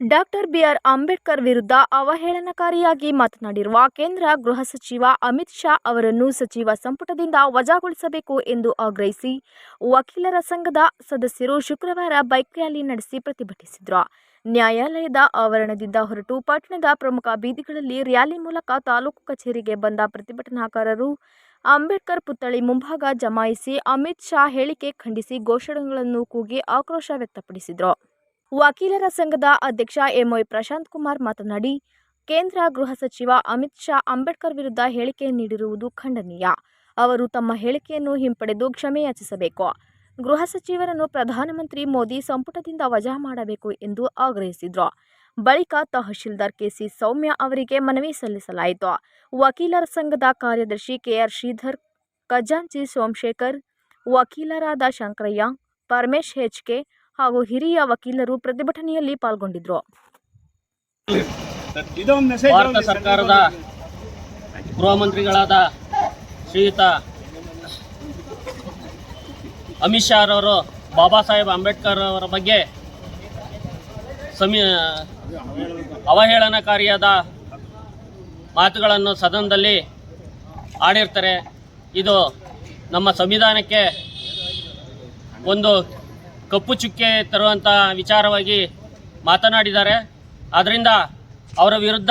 Doctor B R Ambedkar ವಿರುದ್ಧ ಅವಹೇಳನಕಾರಿಯಾಗಿ ಮಾತನಾಡಿರುವ ಕೇಂದ್ರ ಗೃಹ ಸಚಿವ ಅಮಿತ್ ಶಾ ಅವರನ್ನು ಸಚಿವ ಸಂಪುಟದಿಂದ ವಜಾಗೊಳಿಸಬೇಕು ಎಂದು ಆಗ್ರಹಿಸಿ ವಕೀಲರ ಸಂಘದ ಸದಸ್ಯರು ಶುಕ್ರವಾರ ಬೈಕ್ ರ್ಯಾಲಿ ನಡೆಸಿ ಪ್ರತಿಭಟಿಸಿದರು. ನ್ಯಾಯಾಲಯದ ಆವರಣದಿಂದ ಹೊರಟು ಪಟ್ಟಣದ ಪ್ರಮುಖ ಬೀದಿಗಳಲ್ಲಿ ರ್ಯಾಲಿ ಮೂಲಕ ತಾಲೂಕು ಕಚೇರಿಗೆ ಬಂದ ಪ್ರತಿಭಟನಾಕಾರರು ಅಂಬೇಡ್ಕರ್ ಪುತ್ಥಳಿ ಮುಂಭಾಗ ಜಮಾಯಿಸಿ ಅಮಿತ್ ಶಾ ಹೇಳಿಕೆ ಖಂಡಿಸಿ ಘೋಷಣೆಗಳನ್ನು ಕೂಗಿ ಆಕ್ರೋಶ ವ್ಯಕ್ತಪಡಿಸಿದರು. ವಕೀಲರ ಸಂಘದ ಅಧ್ಯಕ್ಷ ಎಂಒ ಪ್ರಶಾಂತ್ ಕುಮಾರ್ ಮಾತನಾಡಿ, ಕೇಂದ್ರ ಗೃಹ ಸಚಿವ ಅಮಿತ್ ಶಾ ಅಂಬೇಡ್ಕರ್ ವಿರುದ್ಧ ಹೇಳಿಕೆ ನೀಡಿರುವುದು ಖಂಡನೀಯ. ಅವರು ತಮ್ಮ ಹೇಳಿಕೆಯನ್ನು ಹಿಂಪಡೆದು ಕ್ಷಮೆಯಾಚಿಸಬೇಕು ಗೃಹ ಸಚಿವರನ್ನು ಪ್ರಧಾನಮಂತ್ರಿ ಮೋದಿ ಸಂಪುಟದಿಂದ ವಜಾ ಮಾಡಬೇಕು ಎಂದು ಆಗ್ರಹಿಸಿದರು. ಬಳಿಕ ತಹಶೀಲ್ದಾರ್ ಕೆಸಿ ಸೌಮ್ಯ ಅವರಿಗೆ ಮನವಿ ಸಲ್ಲಿಸಲಾಯಿತು. ವಕೀಲರ ಸಂಘದ ಕಾರ್ಯದರ್ಶಿ ಕೆಆರ್ ಶ್ರೀಧರ್, ಖಜಾಂಚಿ ಸೋಮಶೇಖರ್, ವಕೀಲರಾದ ಶಂಕರಯ್ಯ, ಪರಮೇಶ್ ಹೆಚ್ಕೆ ಹಾಗೂ ಹಿರಿಯ ವಕೀಲರು ಪ್ರತಿಭಟನೆಯಲ್ಲಿ ಪಾಲ್ಗೊಂಡಿದ್ದರು ಮೆಸೇಜ್ ಭಾರತ ಸರ್ಕಾರದ ಗೃಹ ಮಂತ್ರಿಗಳಾದ ಶ್ರೀಯುತ ಅಮಿತ್ ಶಾ ರವರು ಬಾಬಾ ಸಾಹೇಬ್ ಅಂಬೇಡ್ಕರ್ ಅವರ ಬಗ್ಗೆ ಸಮಿ ಅವಹೇಳನಕಾರಿಯಾದ ಮಾತುಗಳನ್ನು ಸದನದಲ್ಲಿ ಆಡಿರ್ತಾರೆ. ಇದು ನಮ್ಮ ಸಂವಿಧಾನಕ್ಕೆ ಒಂದು ಕಪ್ಪು ಚುಕ್ಕೆ ತರುವಂಥ ವಿಚಾರವಾಗಿ ಮಾತನಾಡಿದ್ದಾರೆ. ಆದ್ದರಿಂದ ಅವರ ವಿರುದ್ಧ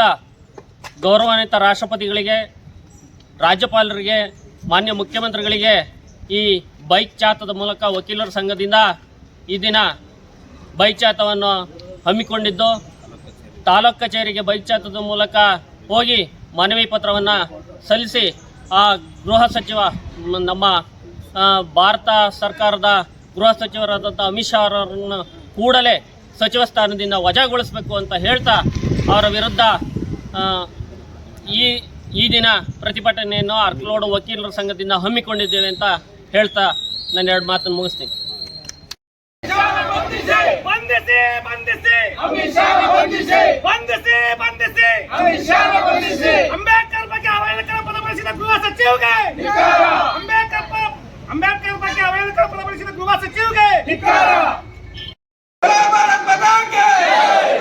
ಗೌರವಾನ್ವಿತ ರಾಷ್ಟ್ರಪತಿಗಳಿಗೆ, ರಾಜ್ಯಪಾಲರಿಗೆ, ಮಾನ್ಯ ಮುಖ್ಯಮಂತ್ರಿಗಳಿಗೆ ಈ ಬೈಕ್ ಚಾತದ ಮೂಲಕ ವಕೀಲರ ಸಂಘದಿಂದ ಈ ದಿನ ಬೈಕ್ ಚಾತವನ್ನು ಹಮ್ಮಿಕೊಂಡಿದ್ದು, ತಾಲೂಕು ಕಚೇರಿಗೆ ಬೈಕ್ ಚಾತದ ಮೂಲಕ ಹೋಗಿ ಮನವಿ ಪತ್ರವನ್ನು ಸಲ್ಲಿಸಿ ಆ ಗೃಹ ಸಚಿವ ನಮ್ಮ ಭಾರತ ಸರ್ಕಾರದ ಗೃಹ ಸಚಿವರಾದಂಥ ಅಮಿತ್ ಶಾ ಅವರನ್ನು ಕೂಡಲೇ ಸಚಿವ ಸ್ಥಾನದಿಂದ ವಜಾಗೊಳಿಸಬೇಕು ಅಂತ ಹೇಳ್ತಾ ಅವರ ವಿರುದ್ಧ ಈ ಈ ದಿನ ಪ್ರತಿಭಟನೆಯನ್ನು ಅರ್ಕಲೋಡು ವಕೀಲರ ಸಂಘದಿಂದ ಹಮ್ಮಿಕೊಂಡಿದ್ದೇವೆ ಅಂತ ಹೇಳ್ತಾ ನನ್ನ ಎರಡು ಮಾತನ್ನು ಮುಗಿಸ್ತೀನಿ. ಬಂಧಿಸಿ ಬಂಧಿಸಿ ಬಂಧಿಸಿ ಬಂಧಿಸಿ ಅಂಬೇಡ್ಕರ್ ಬಗ್ಗೆ ಅವರ ಪದ ಬಳಸಿದ ಗೃಹ ಸಚಿವಗೆ ಧಿಕ್ಕಾರ ಅಂಬೇಡ್ಕರ್ ಪ- ಅಂಬೇಡ್ಕರ್ ಬಗ್ಗೆ ಅವಹೇಳನಕರ ಪದ ಬಳಸಿದ ಗೃಹ ಸಚಿವಗೆ ಧಿಕ್ಕಾರ ಜೈ ಭಾರತ್ ಮಾತಾ ಕಿ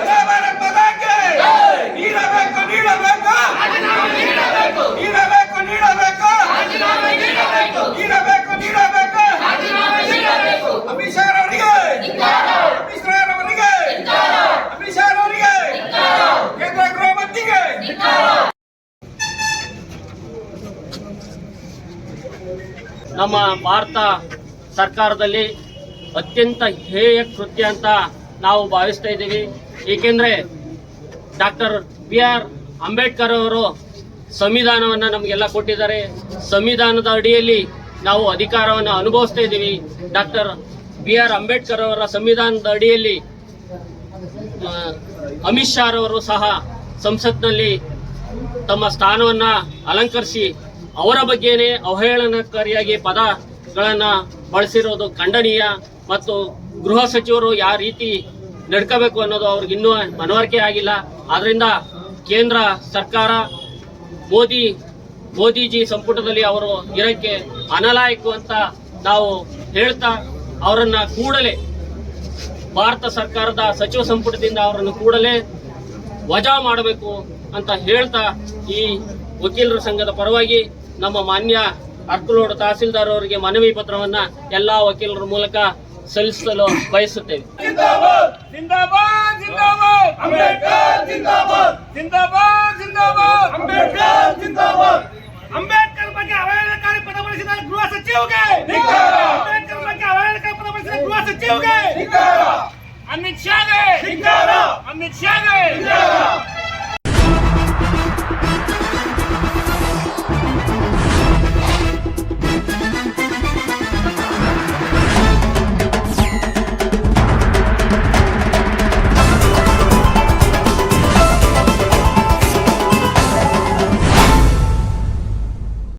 ಜೈ ಭಾರತ್ ಮಾತಾ ಕಿ ನೀಡಬೇಕು ನೀಡಬೇಕು ನೀಡಬೇಕು ನೀಡಬೇಕು ನೀಡಬೇಕು ನೀಡಬೇಕು ಅಮಿತ್ ಶಾ ಅವರಿಗೆ ಅಮಿತ್ ಶಾ ಅವರಿಗೆ ಅಮಿತ್ ಶಾ ಅವರಿಗೆ ಕೇಂದ್ರ ಗೃಹ ಮಂತ್ರಿಗೆ ನಮ್ಮ ಭಾರತ ಸರ್ಕಾರದಲ್ಲಿ ಅತ್ಯಂತ ಹೇಯ ಕೃತ್ಯ ಅಂತ ನಾವು ಭಾವಿಸ್ತಾ ಇದ್ದೀವಿ. ಏಕೆಂದರೆ ಡಾಕ್ಟರ್ ಬಿ ಆರ್ ಅಂಬೇಡ್ಕರ್ ಅವರು ಸಂವಿಧಾನವನ್ನು ನಮಗೆಲ್ಲ ಕೊಟ್ಟಿದ್ದಾರೆ. ಸಂವಿಧಾನದ ಅಡಿಯಲ್ಲಿ ನಾವು ಅಧಿಕಾರವನ್ನು ಅನುಭವಿಸ್ತಾ ಇದ್ದೀವಿ. ಡಾಕ್ಟರ್ ಬಿ ಆರ್ ಅಂಬೇಡ್ಕರ್ ಅವರ ಸಂವಿಧಾನದ ಅಡಿಯಲ್ಲಿ ಅಮಿತ್ ಶಾ ಅವರು ಸಹ ಸಂಸತ್ನಲ್ಲಿ ತಮ್ಮ ಸ್ಥಾನವನ್ನು ಅಲಂಕರಿಸಿ ಅವರ ಬಗ್ಗೆನೇ ಅವಹೇಳನಕಾರಿಯಾಗಿ ಪದಗಳನ್ನು ಬಳಸಿರೋದು ಖಂಡನೀಯ ಮತ್ತು ಗೃಹ ಸಚಿವರು ಯಾವ ರೀತಿ ನಡ್ಕೋಬೇಕು ಅನ್ನೋದು ಅವ್ರಿಗೆ ಇನ್ನೂ ಮನವರಿಕೆ ಆಗಿಲ್ಲ. ಆದ್ರಿಂದ ಕೇಂದ್ರ ಸರ್ಕಾರ ಮೋದಿ, ಮೋದಿಜಿ ಸಂಪುಟದಲ್ಲಿ ಅವರು ಇರಕ್ಕೆ ಅನಲಾಯಕು ಅಂತ ನಾವು ಹೇಳ್ತಾ ಅವರನ್ನ ಕೂಡಲೇ ಭಾರತ ಸರ್ಕಾರದ ಸಚಿವ ಸಂಪುಟದಿಂದ ಅವರನ್ನು ಕೂಡಲೇ ವಜಾ ಮಾಡಬೇಕು ಅಂತ ಹೇಳ್ತಾ ಈ ವಕೀಲರ ಸಂಘದ ಪರವಾಗಿ ನಮ್ಮ ಮಾನ್ಯ ಅರ್ಕಲೋಡ್ ತಹಸೀಲ್ದಾರ್ ಅವರಿಗೆ ಮನವಿ ಪತ್ರವನ್ನ ಎಲ್ಲಾ ವಕೀಲರ ಮೂಲಕ ಸಲ್ಲಿಸಲು ಬಯಸುತ್ತೇವೆ. ಜಿಂದಾಬಾದ್ ಜಿಂದಾಬಾದ್! ಜಿಂದಾಬಾದ್ ಅಂಬೇಡ್ಕರ್ ಜಿಂದಾಬಾದ್! ಜಿಂದಾಬಾದ್ ಜಿಂದಾಬಾದ್! ಅಂಬೇಡ್ಕರ್ ಅಂಬೇಡ್ಕರ್ ಬಗ್ಗೆ ಅವಹೇಳನಕಾರಿ ಪದ ಬಳಸಿದ ಗೃಹ ಸಚಿವಗೆ! ಧಿಕ್ಕಾರ. ಅಂಬೇಡ್ಕರ್ ಬಗ್ಗೆ ಅವಹೇಳನಕಾರಿ ಪದ ಬಳಸಿದ ಗೃಹ ಸಚಿವಗೆ! ಧಿಕ್ಕಾರ ಅಮಿತ್ ಶಾಗೆ! ಧಿಕ್ಕಾರ ಅಮಿತ್ ಶಾಗೆ!